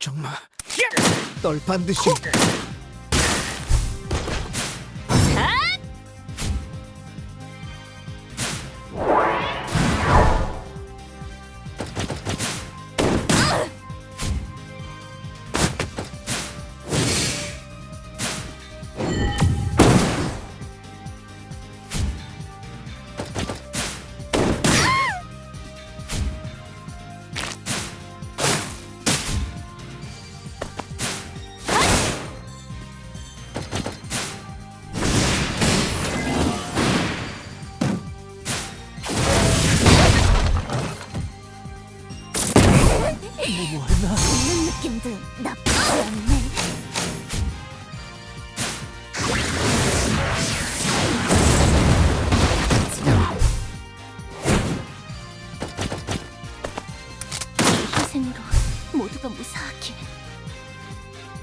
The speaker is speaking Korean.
정말. 널 반드시 있는 느낌도 나쁘지 않네. 이 희생으로 모두가 무사하게.